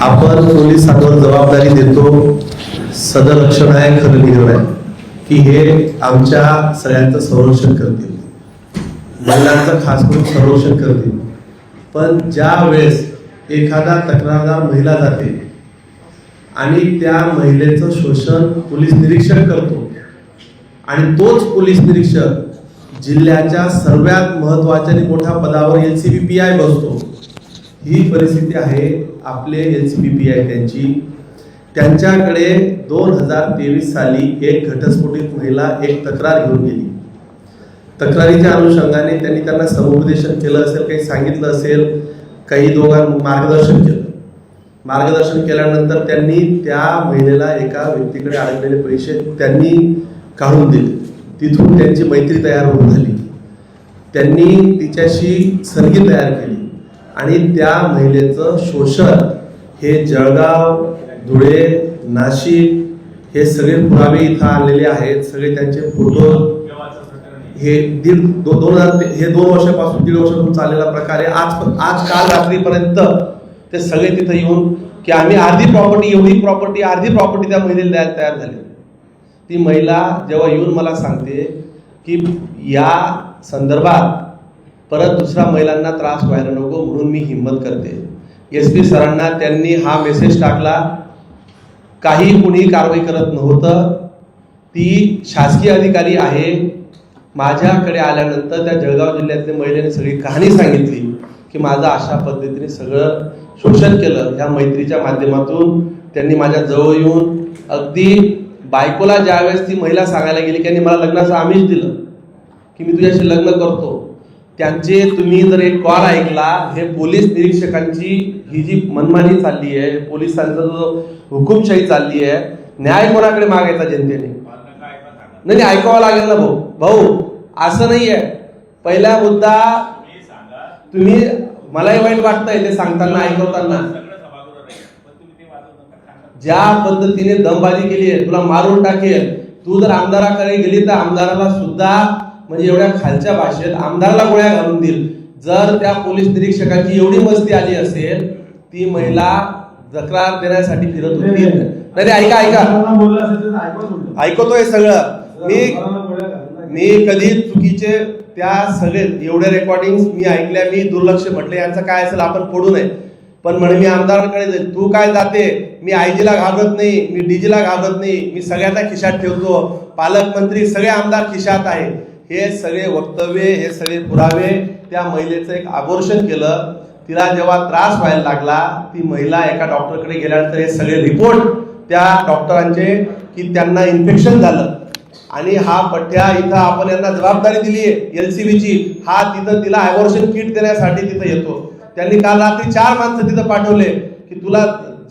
आपण पोलिसांवर जबाबदारी देतो. सदलक्षण आहे खरं निघण आहे की हे आमच्या सगळ्यांचं संरक्षण करतील. महिलांचं खास करून संरक्षण करतील. पण ज्या वेळेस एखादा तक्रारदार महिला जाते आणि त्या महिलेचं शोषण पोलीस निरीक्षक करतो आणि तोच पोलीस निरीक्षक जिल्ह्याच्या सर्वात महत्त्वाच्या आणि मोठ्या पदावर L C B P I बसतो ही परिस्थिती आहे आपले L C B P I त्यांची. त्यांच्याकडे दोन हजार तेवीस साली एक घटस्फोटित महिला एक तक्रार घेऊन गेली. तक्रारीच्या अनुषंगाने त्यांनी त्यांना समुपदेशन केलं असेल काही सांगितलं असेल काही दोघां मार्गदर्शन केलं. मार्गदर्शन केल्यानंतर त्यांनी त्या महिलेला एका व्यक्तीकडे अडकलेले पैसे त्यांनी काढून दिले. तिथून त्यांची मैत्री तयार होऊन झाली. त्यांनी तिच्याशी संगीत तयार केली. आणि त्या महिलेचं शोषण हे जळगाव धुळे नाशिक हे सगळे पुरावे इथं आणलेले आहेत. सगळे त्यांचे फोटो हे दीड दो, दोन हजार हे दोन वर्षापासून दीड वर्षापासून चाललेला प्रकार आहे. आज आज काल रात्रीपर्यंत ते सगळे तिथं येऊन की आम्ही अर्धी प्रॉपर्टी एवढी प्रॉपर्टी अर्धी प्रॉपर्टी त्या महिलेला द्यायला तयार झाली. ती महिला जेव्हा येऊन मला सांगते की या संदर्भात परत दुसऱ्या महिलांना त्रास व्हायला नको म्हणून मी हिंमत करते. एस पी सरांना त्यांनी हा मेसेज टाकला. काही कुणी कारवाई करत नव्हतं. ती शासकीय अधिकारी आहे. माझ्याकडे आल्यानंतर त्या जळगाव जिल्ह्यातल्या महिलेने सगळी कहाणी सांगितली की माझं अशा पद्धतीने सगळं शोषण केलं. ह्या मैत्रीच्या माध्यमातून त्यांनी माझ्या जवळ येऊन अगदी बायकोला ज्यावेळेस ती महिला सांगायला गेली की मला लग्नाचं आमिष दिलं की मी तुझ्याशी लग्न करतो त्यांचे तुम्ही जर एक कॉल ऐकला हे पोलीस निरीक्षकांची ही जी मनमानी चालली आहे पोलिसांचा जो हुकुमशाही चालली आहे न्याय कोणाकडे मागायचा जनतेने? नाही नाही ऐकावं लागेल ना भाऊ. भाऊ असं नाहीये. पहिला मुद्दा तुम्ही मलाही वाईट वाटतंय ते सांगताना ऐकवताना. ज्या पद्धतीने दमबाजी केली आहे तुला मारून टाकेल. तू जर आमदाराकडे गेली तर आमदाराला सुद्धा म्हणजे एवढ्या खालच्या भाषेत आमदाराला गोळ्या घालून देईल. जर त्या पोलीस निरीक्षकाची एवढी मस्ती आली असेल ती महिला तक्रार देण्यासाठी फिरत होती. नाही ऐका ऐका. ऐकतोय सगळं. मी मी कधी चुकीचे त्या सगळे एवढे रेकॉर्डिंग मी ऐकल्या मी दुर्लक्ष म्हटले यांचं काय असेल आपण पडू नये. पण म्हणे मी आमदारांकडे जाईल. तू काय जाते? मी आयजीला घाबरत नाही मी डीजीला घाबरत नाही मी सगळ्यांना खिशात ठेवतो. पालकमंत्री सगळे आमदार खिशात आहे. हे सगळे वक्तव्य हे सगळे पुरावे त्या महिलेचं एक आबोर्शन केलं. तिला जेव्हा त्रास व्हायला लागला ती महिला एका डॉक्टरकडे गेल्यानंतर हे सगळे रिपोर्ट त्या डॉक्टरांचे की त्यांना इन्फेक्शन झालं. आणि हा पठ्या इथं आपण यांना जबाबदारी दिली आहे एलसीबीची हा तिथं तिला ॲबॉर्शन किट देण्यासाठी तिथं येतो. त्यांनी काल रात्री चार माणसं तिथं पाठवले की तुला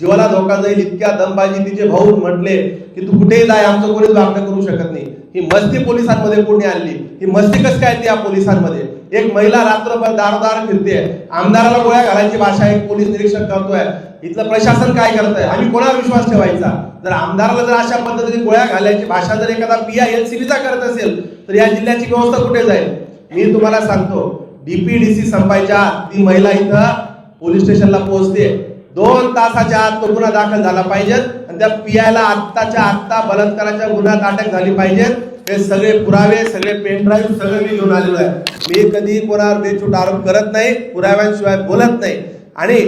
जीवाला धोका जाईल इतक्या दमबाजी तिचे भाऊ म्हटले की तू कुठेही जाय आमचं कोणीच वागणं करू शकत नाही. ही मस्ती पोलिसांमध्ये कोणी आणली? ही मस्ती कसं काय त्या पोलिसांमध्ये? एक महिला रात्रभर दारदार फिरते आमदाराला गोळ्या घालायची भाषा एक पोलीस निरीक्षक करतोय. इथलं प्रशासन काय करतंय? आम्ही कोणावर विश्वास ठेवायचा? जर आमदाराला जर अशा पद्धतीने गोळ्या घालायची भाषा जर एखादा पी आय एल चा करत असेल तर या जिल्ह्याची व्यवस्था कुठे जाईल? मी तुम्हाला सांगतो डीपीडीसी संपायच्या ती महिला इथं पोलीस स्टेशनला पोहोचते. दोन तासाच्या आत तो गुन्हा दाखल झाला पाहिजे आणि त्या पियाला आत्ताच्या आत्ता बलात्काराच्या गुन्ह्यात अटक झाली पाहिजेत. हे सगळे पुरावे सगळे पेन सगळे सगळं मी घेऊन आलेलो आहे. मी कधी कोणावर बेछूट आरोप करत नाही पुराव्यांशिवाय बोलत नाही. आणि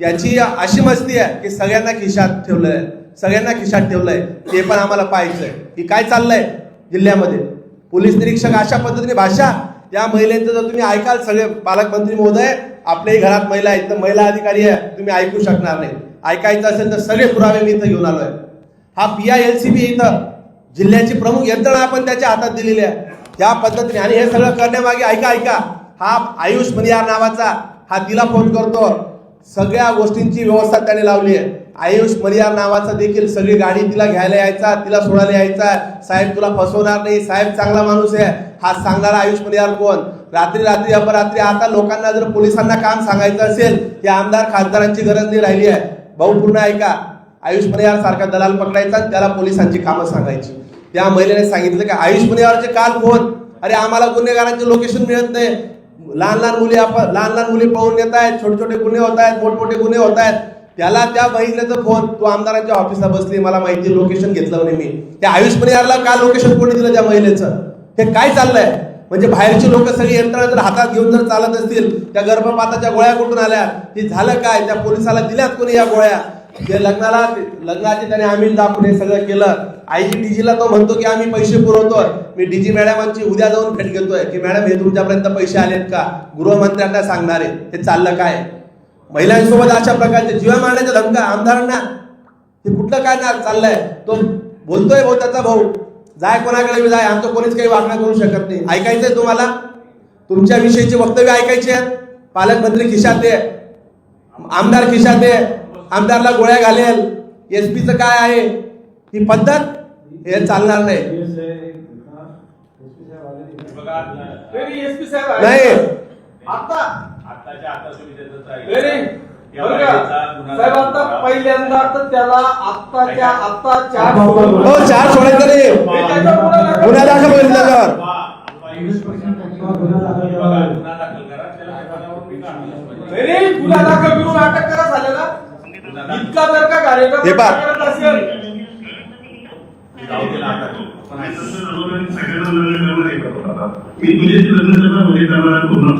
याची अशी मस्ती आहे की सगळ्यांना खिशात ठेवलंय सगळ्यांना खिशात ठेवलंय. ते पण आम्हाला पाहायचंय की काय चाललंय जिल्ह्यामध्ये. पोलीस निरीक्षक अशा पद्धतीने भाषा त्या महिलेचं जर तुम्ही ऐकाल सगळे पालकमंत्री महोदय आपल्याही घरात महिला आहेत तर महिला अधिकारी आहे तुम्ही ऐकू शकणार नाही. ऐकायचं असेल तर सगळे पुरावे मी इथं घेऊन आलोय. हा P I L C B इथं जिल्ह्याची प्रमुख यंत्रणा आपण त्याच्या हातात दिलेली आहे. या पद्धतीने आणि हे सगळं करण्यामागे ऐका ऐका. हा आयुष मनियार नावाचा हा तिला फोन करतो. सगळ्या गोष्टींची व्यवस्था त्याने लावली आहे. आयुष मरिया नावाचा देखील सगळी गाडी तिला घ्यायला यायचा तिला सोडायला यायचा. साहेब तुला फसवणार नाही. साहेब चांगला माणूस आहे. हा सांगणारा आयुष मरियार कोण? रात्री रात्री अपरात्री. आता लोकांना जर पोलिसांना काम सांगायचं असेल की आमदार खासदारांची गरज नाही राहिली आहे. भाऊ पूर्ण ऐका. आयुष मनियार सारखा दलाल पकडायचा त्याला पोलिसांची कामं सांगायची. त्या महिलेने सांगितलं की आयुष मनियारचे काल फोन. अरे आम्हाला गुन्हेगारांचे लोकेशन मिळत नाही. लहान लहान मुली आपण लहान लहान मुली पळून येत आहेत. छोटे छोटे गुन्हे होत आहेत. मोठमोठे गुन्हे होत आहेत. त्याला त्या बहिणीचा फोन तो आमदारांच्या ऑफिसला बसली मला माहिती लोकेशन घेतलं म्हणे मी. त्या आयुष परिवारला का लोकेशन कोणी दिलं त्या महिलेचं? हे काय चाललंय? म्हणजे बाहेरची लोक सगळी यंत्रणा जर हातात घेऊन जर चालत असतील त्या गर्भपाताच्या गोळ्या कुठून आल्या? हे झालं काय? त्या पोलिसाला दिल्यात कोणी या गोळ्या? ते लग्नाला लग्नाचे त्याने आम्ही दाखवून हे सगळं केलं. आईजी डीजीला तो म्हणतो की आम्ही पैसे पुरवतोय. मी डीजी मॅडमांची उद्या जाऊन भेट घेतोय. की मॅडम हे तुमच्यापर्यंत पैसे आलेत का? गृहमंत्र्यांना सांगणार आहे. हे चाललं काय? महिलांसोबत अशा प्रकारचे जीवा मारण्याच्या धमका आमदारांना. हे कुठलं काय ना चाललंय. तो बोलतोय भाऊ त्याचा भाऊ. जाय कोणाकडे बी जाय. आमचं कोणीच काही वागणं करू शकत नाही. ऐकायचंय तुम्हाला? तुमच्या विषयीचे वक्तव्य ऐकायचे आहेत. पालकमंत्री खिशात आहे आमदार खिशात आहे आमदारला गोळ्या घालेल. एसपीचं काय आहे? ही पद्धत हे चालणार नाही. एसपी साहेब आहे. नाही. आता सुविधेचं? साहेब आता पहिल्यांदा तर त्याला आत्ताच्या आत्ता चार हो चार सोडायचं नाही गुन्हा दाखल होईल त्याच्यावर. गुन्हा दाखल करून अटक करा झालेला. इतका जर का कार्यक्रम हे. करत असेल मी तुझे लग्न म्हणजे पूर्ण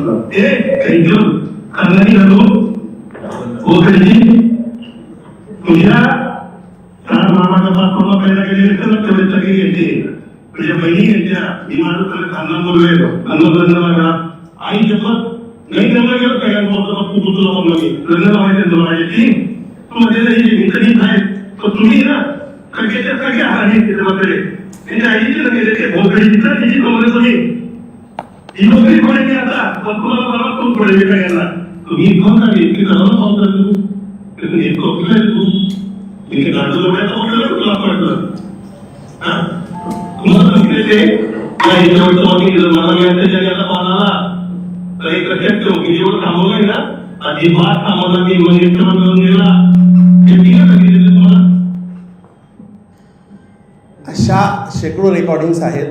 ऐकलं खानदानी घालू तुझ्या चार मामाचा बाप मामा पहिला गेले तर तेवढे सगळे घेते म्हणजे बहिणी घेतल्या मी माझं सगळं खानदान बोललोय खानदान लग्न लागला आई शपथ नाही लग्न गेलं काय बोलतो तू लग्न लावायचं तुला माहिती तू मध्ये नाही कधी नाही तर तुम्ही ना सगळ्याच्या सगळ्या हानी त्याच्यामध्ये त्यांच्या आईची लग्न ते भोगडी तिथं तिची नोकरी तुम्ही ही नोकरी पडेल आता पण तुम्हाला मला कोण पडेल सगळ्यांना तुम्ही कोण नाही की घराला पाहू तू तुम्ही एक कोपला तू इथे गाडलं लोकांचं म्हटलं तुला पडलं हा तुम्हाला सांगितले या याच्यावरचं वाक्य केलं मला मिळायचं जगाला पाहणारा तर एक लक्षात ठेव की जेवढं थांबवलंय ना अजिबात थांबवलं मी म्हणजे मिळून गेला शेकडो रेकॉर्डिंग्स आहेत.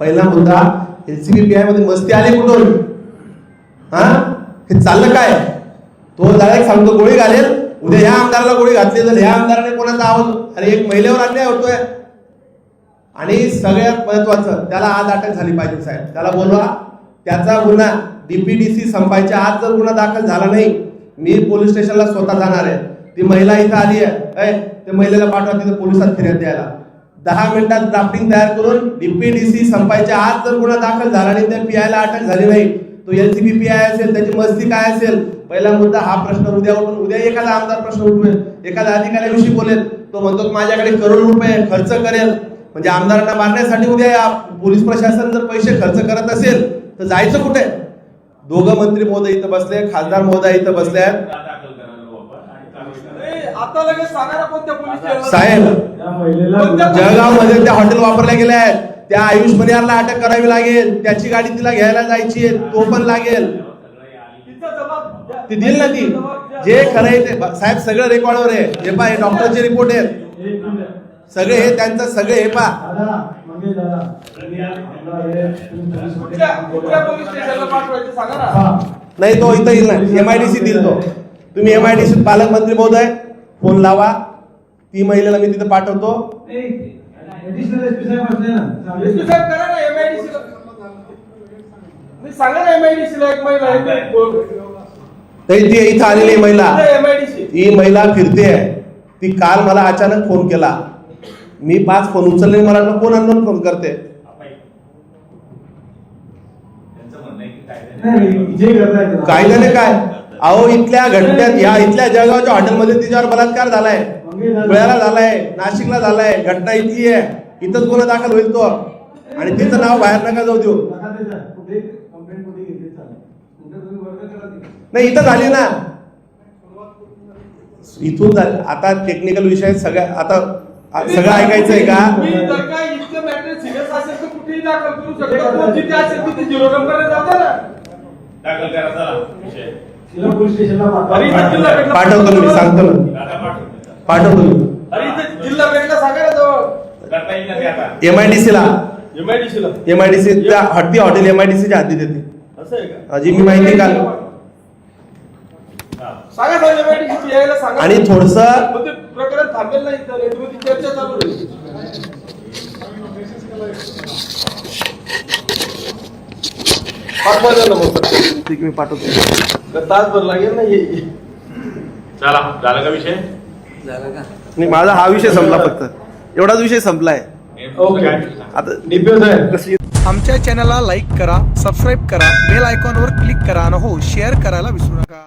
पहिला मुद्दा एलसीबीपीआयमध्ये मस्ती आली कुठून? हा? हे चाललं काय? तो डायरेक्ट सांगतो गोळी घालेल. उद्या ह्या आमदाराला गोळी घातली तर ह्या आमदाराने कोणाचा आवाज अरे एक महिलेवर अन्याय होतोय. आणि सगळ्यात महत्वाचं त्याला आज अटक झाली पाहिजे साहेब. त्याला बोलवा. त्याचा गुन्हा डीपीडीसी संपायच्या आज जर गुन्हा दाखल झाला नाही मी पोलीस स्टेशनला स्वतः जाणार आहे. ती महिला इथं आली आहे. ते त्या महिलेला पाठवा तिथं पोलिसात फिर्याद द्यायला. दहा मिनिटात ड्राफ्टिंग तयार करून डीपीडीसी संपायच्या आज जर गुन्हा दाखल झाला नाही तर पीआयला अटक झाली नाही तो एलसीबी पीआय असेल त्याची मस्ती काय असेल? पहिला मुद्दा हा प्रश्न उद्या उठून उद्या एखादा आमदार प्रश्न उठवेल. एखाद्या अधिकाऱ्याविषयी बोलेल. तो म्हणतो की माझ्याकडे करोड रुपये खर्च करेल. म्हणजे आमदारांना मारण्यासाठी उद्या या पोलीस प्रशासन जर पैसे खर्च करत असेल तर जायचं कुठे? दोघं मंत्री महोदय इथं बसले खासदार महोदय इथं बसले आहेत गुन्हा दाखल करायला आपण आणि कारवाई करायला. ए, आता लगेच सांगा कोणत्या पोलीस साहेब जळगावमध्ये त्या हॉटेल वापरल्या गेल्या आहेत. त्या आयुष मर्यादला अटक करावी लागेल. त्याची गाडी तिला घ्यायला जायची तो पण लागेल. ती दिल ना ती. जे खरं आहे ते. साहेब सगळं रेकॉर्डवर आहे. हे पा हे डॉक्टरचे रिपोर्ट आहेत. सगळे हे त्यांचं सगळे हे पा कुठल्या कुठल्या पोलीस स्टेशनला पाठवायचं सांगा ना. नाही तो इथं येईल ना. एमआयडीसी देईल तो. तुम्ही एमआयडीसी पालकमंत्री महोदय फोन लावा. ती महिलेला मी तिथं पाठवतो. इथं आलेली महिला. एमआयडीसी ही महिला फिरते. ती काल मला अचानक फोन केला. मी पाच फोन उचलले मला कोण अननोन फोन करते? कायद्याने काय? अहो इथल्या घटनेत या इथल्या जळगावच्या हॉटेलमध्ये तिच्यावर बलात्कार झालाय. पुण्याला झालाय नाशिकला झालाय घटना इथली आहे. इथंच गुन्हा दाखल होईल तो. आणि तिचं नाव बाहेर नका जाऊ देऊ. नाही इथं झाली ना. इथून झाली आता टेक्निकल विषय सगळ्या आता सगळं ऐकायचंय का? तुम्ही जर का दाखल करू पाठवतो मी सांगतो ना. पाठवतो मी जिल्हा भेटला सांगा ना जवळ एमआयडीसी ला. एमआयडीसी ला. एमआयडीसी त्या हट्टी हॉटेल एमआयडीसीच्या हद्दीत येते असं आहे का? जी मी माहिती काल. सांगा साहेब एमआयडीसी यायला सांगा. आणि थोडस प्रकरण थांबेल नाही तर चर्चा चालू राहील. पाठवा ठीक मी पाठवतो. तर तासभर लागेल ना हे? चला झालं का विषय? नाही माझा हा विषय संपला फक्त. एवढाच विषय संपलाय. ओके. आता साहेब आमच्या चॅनलला लाईक करा सबस्क्राईब करा बेल आयकॉनवर क्लिक करा आणि हो शेअर करायला विसरू नका.